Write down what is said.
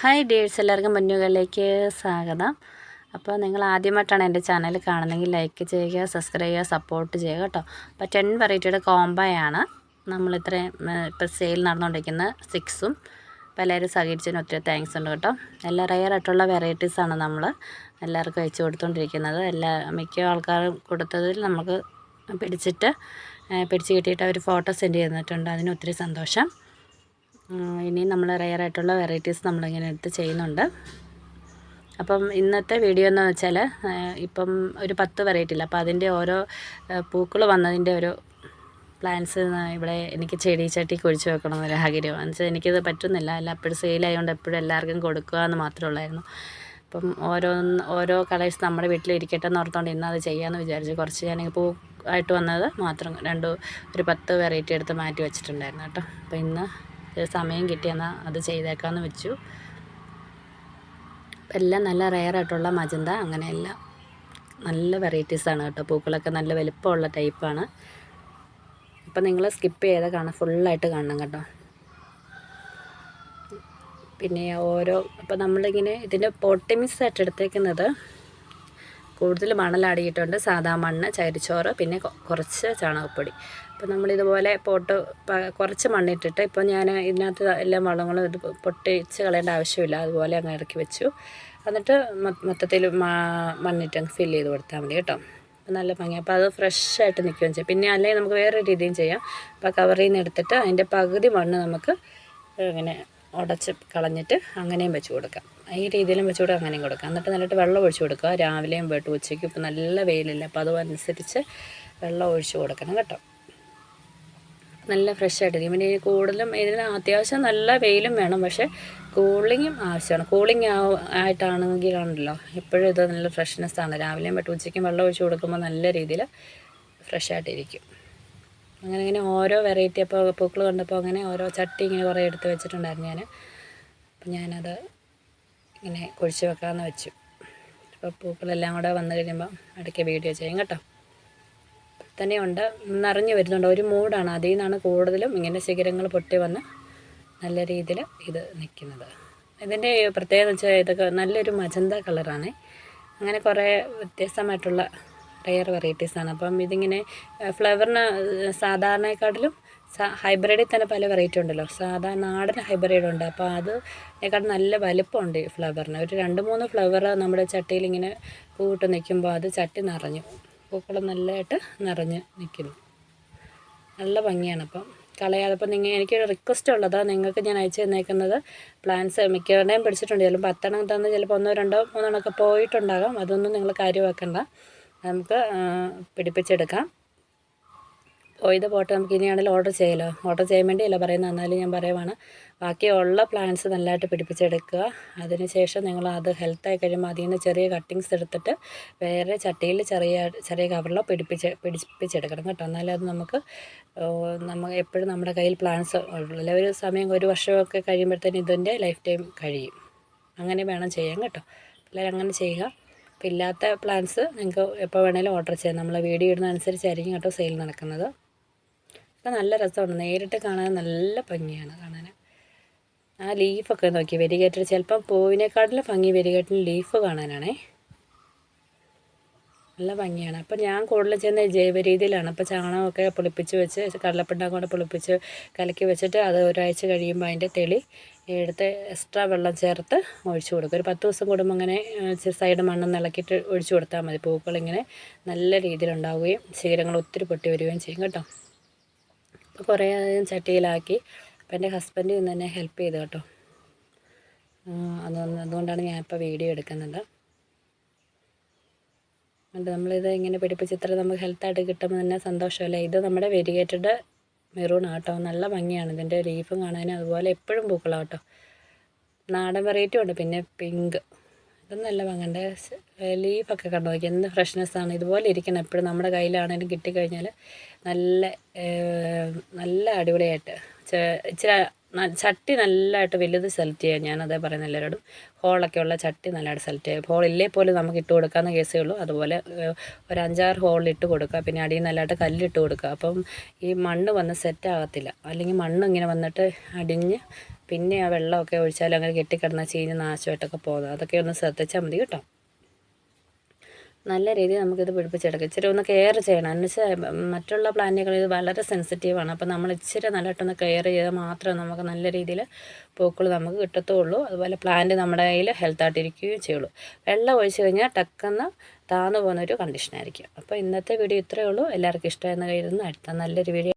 Hi ഡേഴ്സ് എല്ലാവർക്കും മുന്നുകളിലേക്ക് സ്വാഗതം. അപ്പോൾ നിങ്ങൾ ആദ്യമായിട്ടാണ് എന്റെ ചാനൽ കാണുന്നതെങ്കിൽ ലൈക്ക് ചെയ്യുക സബ്സ്ക്രൈബ് ചെയ്യുക സപ്പോർട്ട് ചെയ്യുക കേട്ടോ. അപ്പോൾ ടെൻ വെറൈറ്റിയുടെ കോംബോയാണ് നമ്മൾ ഇത്രയും ഇപ്പോൾ സെയിൽ നടന്നുകൊണ്ടിരിക്കുന്ന സിക്സും അപ്പോൾ എല്ലാവരും സഹകരിച്ചതിന് ഒത്തിരി താങ്ക്സ് ഉണ്ട് കേട്ടോ. എല്ലാ റയർ ആയിട്ടുള്ള വെറൈറ്റീസാണ് നമ്മൾ എല്ലാവർക്കും അയച്ചു കൊടുത്തുകൊണ്ടിരിക്കുന്നത്. എല്ലാ മിക്ക ആൾക്കാരും കൊടുത്തതിൽ നമുക്ക് പിടിച്ചിട്ട് പിടിച്ച് കിട്ടിയിട്ട് അവർ ഫോട്ടോ സെൻഡ് ചെയ്തിട്ടുണ്ട്. അതിന് ഒത്തിരി സന്തോഷം. ഇനി നമ്മൾ റെയർ ആയിട്ടുള്ള വെറൈറ്റീസ് നമ്മളിങ്ങനെ എടുത്ത് ചെയ്യുന്നുണ്ട്. അപ്പം ഇന്നത്തെ വീഡിയോ എന്ന് വെച്ചാൽ ഇപ്പം ഒരു പത്ത് വെറൈറ്റി ഇല്ല. അപ്പോൾ അതിന്റെ ഓരോ പൂക്കൾ വന്നതിന്റെ ഒരു പ്ലാന്റ്സ് ഇവിടെ എനിക്ക് ചെടി ചട്ടി കുഴിച്ച് വെക്കണം ഒരു ആഗ്രഹം എന്ന് വെച്ചാൽ എനിക്കത് പറ്റുന്നില്ല. അല്ല എപ്പോഴും സെയിലായതുകൊണ്ട് എപ്പോഴും എല്ലാവർക്കും കൊടുക്കുക എന്ന് മാത്രമേ ഉള്ളായിരുന്നു. അപ്പം ഓരോ ഓരോ കളേഴ്സ് നമ്മുടെ വീട്ടിൽ ഇരിക്കട്ടെ എന്ന് ഓർത്തുകൊണ്ട് ഇന്ന് അത് ചെയ്യാമെന്ന് വിചാരിച്ചു. കുറച്ച് ഞാൻ പൂ ആയിട്ട് വന്നത് മാത്രം രണ്ട് ഒരു പത്ത് വെറൈറ്റി എടുത്ത് മാറ്റി വെച്ചിട്ടുണ്ടായിരുന്നു കേട്ടോ. അപ്പോൾ ഇന്ന് സമയം കിട്ടിയെന്നാൽ അത് ചെയ്തേക്കാമെന്ന് വെച്ചു. എല്ലാം നല്ല റെയറായിട്ടുള്ള മജന്ത അങ്ങനെയല്ല നല്ല വെറൈറ്റീസാണ് കേട്ടോ. പൂക്കളൊക്കെ നല്ല വലുപ്പമുള്ള ടൈപ്പാണ് അപ്പം നിങ്ങൾ സ്കിപ്പ് ചെയ്ത് കാണാം ഫുള്ളായിട്ട് കാണണം കേട്ടോ. പിന്നെ ഓരോ അപ്പോൾ നമ്മളിങ്ങനെ ഇതിന്റെ പോട്ടിമിക്സ് ആയിട്ട് എടുത്തേക്കുന്നത് കൂടുതൽ മണലാടിയിട്ടുണ്ട്. സാധാ മണ്ണ് ചരിച്ചോറ് പിന്നെ കുറച്ച് ചാണകപ്പൊടി. അപ്പോൾ നമ്മളിതുപോലെ പോട്ട് കുറച്ച് മണ്ണിട്ടിട്ട് ഇപ്പോൾ ഞാൻ ഇതിനകത്ത് എല്ലാ വളങ്ങളും ഇത് പൊട്ടിച്ച് കളയേണ്ട ആവശ്യമില്ല. അതുപോലെ അങ്ങ് ഇറക്കി വെച്ചു. എന്നിട്ട് മൊത്തത്തിൽ മണ്ണിട്ട് അങ്ങ് ഫില്ല് ചെയ്ത് കൊടുത്താൽ മതി കേട്ടോ. നല്ല ഭംഗി അപ്പോൾ അത് ഫ്രഷായിട്ട് നിൽക്കുകയും ചെയ്യും. പിന്നെ അല്ലെങ്കിൽ നമുക്ക് വേറെ രീതിയും ചെയ്യാം. അപ്പോൾ കവറിൽ നിന്ന് എടുത്തിട്ട് അതിന്റെ പകുതി മണ്ണ് നമുക്ക് ഇങ്ങനെ ഉടച്ച് കളഞ്ഞിട്ട് അങ്ങനെയും വെച്ച് കൊടുക്കാം. ഈ രീതിയിലും വെച്ച് കൊടുക്കാം അങ്ങനെയും കൊടുക്കാം. എന്നിട്ട് നല്ലിട്ട് വെള്ളം ഒഴിച്ച് കൊടുക്കുക. രാവിലെയും പോയിട്ട് ഉച്ചയ്ക്ക് ഇപ്പോൾ നല്ല വെയിലില്ല? അപ്പോൾ അതനുസരിച്ച് വെള്ളം ഒഴിച്ച് കൊടുക്കണം കേട്ടോ. നല്ല ഫ്രഷ് ആയിട്ടിരിക്കും പിന്നെ കൂടുതലും ഇതിന് അത്യാവശ്യം നല്ല വെയിലും വേണം. പക്ഷേ കൂളിങ്ങും ആവശ്യമാണ്. കൂളിംഗ് ആയിട്ടാണെങ്കിലാണല്ലോ എപ്പോഴും ഇത് നല്ല ഫ്രഷ്നെസ് ആണ്. രാവിലെയും പറ്റും ഉച്ചയ്ക്കും വെള്ളം ഒഴിച്ച് കൊടുക്കുമ്പോൾ നല്ല രീതിയിൽ ഫ്രഷ് ആയിട്ടിരിക്കും അങ്ങനെ ഇങ്ങനെ ഓരോ വെറൈറ്റി അപ്പോൾ പൂക്കൾ കണ്ടപ്പോൾ അങ്ങനെ ഓരോ ചട്ടി ഇങ്ങനെ കുറേ എടുത്ത് വെച്ചിട്ടുണ്ടായിരുന്നു ഞാൻ അപ്പം ഞാനത് ഇങ്ങനെ കുഴിച്ച് വെക്കാമെന്ന് വെച്ചു. അപ്പോൾ പൂക്കളെല്ലാം കൂടെ വന്നു കഴിയുമ്പോൾ ഇടയ്ക്ക് വീഡിയോ ചെയ്യും കേട്ടോ. തന്നെയുണ്ട് നിറഞ്ഞു വരുന്നുണ്ട്. ഒരു മൂടാണ് അതിൽ നിന്നാണ് കൂടുതലും ഇങ്ങനെ ശിഖരങ്ങൾ പൊട്ടി വന്ന് നല്ല രീതിയിൽ ഇത് നിൽക്കുന്നത്. ഇതിന്റെ പ്രത്യേകത വെച്ചാൽ ഇതൊക്കെ നല്ലൊരു മജന്ത കളറാണ്. അങ്ങനെ കുറേ വ്യത്യസ്തമായിട്ടുള്ള റെയർ വെറൈറ്റീസാണ് അപ്പം ഇതിങ്ങനെ ഫ്ലവറിന് സാധാരണയെക്കാട്ടിലും ഹൈബ്രിഡിൽ തന്നെ പല വെറൈറ്റി ഉണ്ടല്ലോ. സാധാ നാടൻ ഹൈബ്രിഡ് ഉണ്ട്. അപ്പോൾ അതിനെക്കാട്ടും നല്ല വലിപ്പമുണ്ട് ഫ്ലവറിന് ഒരു രണ്ട് മൂന്ന് ഫ്ലവർ നമ്മുടെ ചട്ടിയിൽ ഇങ്ങനെ പൂവിട്ട് നിൽക്കുമ്പോൾ അത് ചട്ടി നിറഞ്ഞു. പൂക്കൾ നല്ലതായിട്ട് നിറഞ്ഞ് നിൽക്കുന്നു നല്ല ഭംഗിയാണ് അപ്പം. കളയാതെ അപ്പം നിങ്ങൾ എനിക്കൊരു റിക്വസ്റ്റ് ഉള്ളതാണ് നിങ്ങൾക്ക് ഞാൻ അയച്ചു തന്നേക്കുന്നത് പ്ലാൻസ് മിക്കവരുടെയും പിടിച്ചിട്ടുണ്ട്. ചിലപ്പോൾ പത്തെണ്ണം തന്ന് ചിലപ്പോൾ ഒന്നോ രണ്ടോ മൂന്നെണ്ണമൊക്കെ പോയിട്ടുണ്ടാകാം. അതൊന്നും നിങ്ങൾ കാര്യമാക്കണ്ട. നമുക്ക് പിടിപ്പിച്ചെടുക്കാം. പോയത് പോട്ടെ നമുക്ക് ഇനിയാണെങ്കിലും ഓർഡർ ചെയ്യലോ? ഓർഡർ ചെയ്യാൻ വേണ്ടിയല്ല പറയുന്നത് എന്നാലും ഞാൻ പറയുവാണ്. ബാക്കിയുള്ള പ്ലാന്റ്സ് നല്ലതായിട്ട് പിടിപ്പിച്ചെടുക്കുക. അതിനുശേഷം നിങ്ങൾ അത് ഹെൽത്തായി കഴിയുമ്പോൾ അതിൽ നിന്ന് ചെറിയ കട്ടിങ്സ് എടുത്തിട്ട് വേറെ ചട്ടിയിൽ ചെറിയ ചെറിയ കവറിലോ പിടിപ്പിച്ച് പിടിപ്പിച്ചെടുക്കണം കേട്ടോ. എന്നാലും അത് നമുക്ക് നമ്മൾ എപ്പോഴും നമ്മുടെ കയ്യിൽ പ്ലാന്റ്സ് ഉള്ള. ഒരു സമയം ഒരു വർഷമൊക്കെ കഴിയുമ്പോഴത്തേന് ഇതിന്റെ ലൈഫ് ടൈം കഴിയും. അങ്ങനെ വേണം ചെയ്യാൻ കേട്ടോ. എല്ലാവരും അങ്ങനെ ചെയ്യുക. അപ്പോൾ ഇല്ലാത്ത പ്ലാന്റ്സ് നിങ്ങൾക്ക് എപ്പോൾ വേണേലും ഓർഡർ ചെയ്യാം. നമ്മൾ വീഡിയോ ഇടുന്ന അനുസരിച്ചായിരിക്കും കേട്ടോ സെയിൽ നടക്കുന്നത്. അപ്പോൾ നല്ല രസമാണ്. നേരിട്ട് കാണാൻ നല്ല ഭംഗിയാണ് കാണാൻ ആ ലീഫൊക്കെ നോക്കി വെരികേറ്റർ ചിലപ്പം പൂവിനെക്കാട്ടിലും ഭംഗി വെരികേറ്റിന് ലീഫ് കാണാനാണേ. നല്ല ഭംഗിയാണ്. അപ്പം ഞാൻ കൂടുതൽ ചെയ്യുന്ന ജൈവ രീതിയിലാണ് അപ്പോൾ ചാണകമൊക്കെ പുളിപ്പിച്ച് വെച്ച് കടലപ്പിണ്ടാക്കും കൊണ്ട് പുളിപ്പിച്ച് കലക്കി വെച്ചിട്ട് അത് ഒരാഴ്ച കഴിയുമ്പോൾ അതിന്റെ തെളി എടുത്ത് എക്സ്ട്രാ വെള്ളം ചേർത്ത് ഒഴിച്ചു കൊടുക്കും. ഒരു പത്ത് ദിവസം കൂടുമ്പോൾ അങ്ങനെ സൈഡ് മണ്ണ് ഇളക്കിയിട്ട് ഒഴിച്ചു കൊടുത്താൽ മതി. പൂക്കളിങ്ങനെ നല്ല രീതിയിലുണ്ടാവുകയും ശീലങ്ങൾ ഒത്തിരി പൊട്ടി വരികയും ചെയ്യും. കേട്ടോ. അപ്പോൾ ഞാൻ ചട്ടിയിലാക്കി. അപ്പോൾ എന്റെ ഹസ്ബൻഡ് ഇന്ന് തന്നെ ഹെൽപ്പ് ചെയ്തു കേട്ടോ. അതൊന്ന് അതുകൊണ്ടാണ് ഞാനിപ്പോൾ വീഡിയോ എടുക്കുന്നത്. അതുകൊണ്ട് നമ്മളിത് ഇങ്ങനെ പിടിപ്പിച്ച് ഇത്ര നമുക്ക് ഹെൽത്തായിട്ട് കിട്ടുമ്പോൾ തന്നെ സന്തോഷമല്ലേ? ഇത് നമ്മുടെ വെരിഗേറ്റഡ് മെറൂൺ ആട്ടോ നല്ല ഭംഗിയാണ്. ഇതിന്റെ ലീഫും കാണാനും അതുപോലെ എപ്പോഴും പൂക്കളാട്ടോ നാടൻ വെറൈറ്റി ഉണ്ട്. പിന്നെ പിങ്ക് ഇതും നല്ല ഭംഗിയുണ്ട് ലീഫൊക്കെ കണ്ടു? നോക്കി എന്ത് ഫ്രഷ്നെസ്സാണ് ഇതുപോലെ ഇരിക്കണം. എപ്പോഴും നമ്മുടെ കയ്യിലാണെങ്കിലും കിട്ടിക്കഴിഞ്ഞാൽ നല്ല നല്ല അടിപൊളിയായിട്ട്. ഇച്ചിരി ചട്ടി നല്ലതായിട്ട് വലുത് സെലക്ട് ചെയ്യാം. ഞാൻ അതേ പറയുന്ന എല്ലാവരോടും ഹോളൊക്കെ ഉള്ള ചട്ടി നല്ലതായിട്ട് സെലക്ട് ചെയ്യുക ഹോൾ ഇല്ലേ പോലും നമുക്ക് ഇട്ട് കൊടുക്കാവുന്ന കേസേ ഉള്ളൂ. അതുപോലെ ഒരു അഞ്ചാറ് ഹോളിലിട്ട് കൊടുക്കുക. പിന്നെ അടിയിൽ നല്ലതായിട്ട് കല്ലിട്ട് കൊടുക്കുക. അപ്പം ഈ മണ്ണ് വന്ന് സെറ്റ് ആകത്തില്ല. അല്ലെങ്കിൽ മണ്ണ് ഇങ്ങനെ വന്നിട്ട് അടിഞ്ഞ് പിന്നെ ആ വെള്ളമൊക്കെ ഒഴിച്ചാലും അങ്ങനെ കെട്ടിക്കിടന്ന ചീഞ്ഞ് നാശമായിട്ടൊക്കെ പോകുന്നത്. അതൊക്കെ ഒന്ന് ശ്രദ്ധിച്ചാൽ മതി കേട്ടോ. നല്ല രീതിയിൽ നമുക്കിത് പിടിപ്പിച്ചെടുക്കാം. ഇച്ചിരി ഒന്ന് കെയർ ചെയ്യണം. എന്നുവെച്ചാൽ മറ്റുള്ള പ്ലാന്റുകൾ ഇത് വളരെ സെൻസിറ്റീവാണ് അപ്പോൾ നമ്മൾ ഇച്ചിരി നല്ലതായിട്ടൊന്ന് കെയർ ചെയ്താൽ മാത്രമേ നമുക്ക് നല്ല രീതിയിൽ പൂക്കൾ നമുക്ക് കിട്ടത്തുള്ളൂ. അതുപോലെ പ്ലാന്റ് നമ്മുടെ കയ്യിൽ ഹെൽത്തായിട്ടിരിക്കുകയും ചെയ്യുള്ളൂ. വെള്ളം ഒഴിച്ച് കഴിഞ്ഞാൽ ടക്കെന്ന് താന്നു പോകുന്ന ഒരു കണ്ടീഷനായിരിക്കും അപ്പോൾ ഇന്നത്തെ വീഡിയോ ഇത്രയേ ഉള്ളൂ. എല്ലാവർക്കും ഇഷ്ടമായെന്ന് കരുതുന്നു. അടുത്ത നല്ലൊരു വീഡിയോ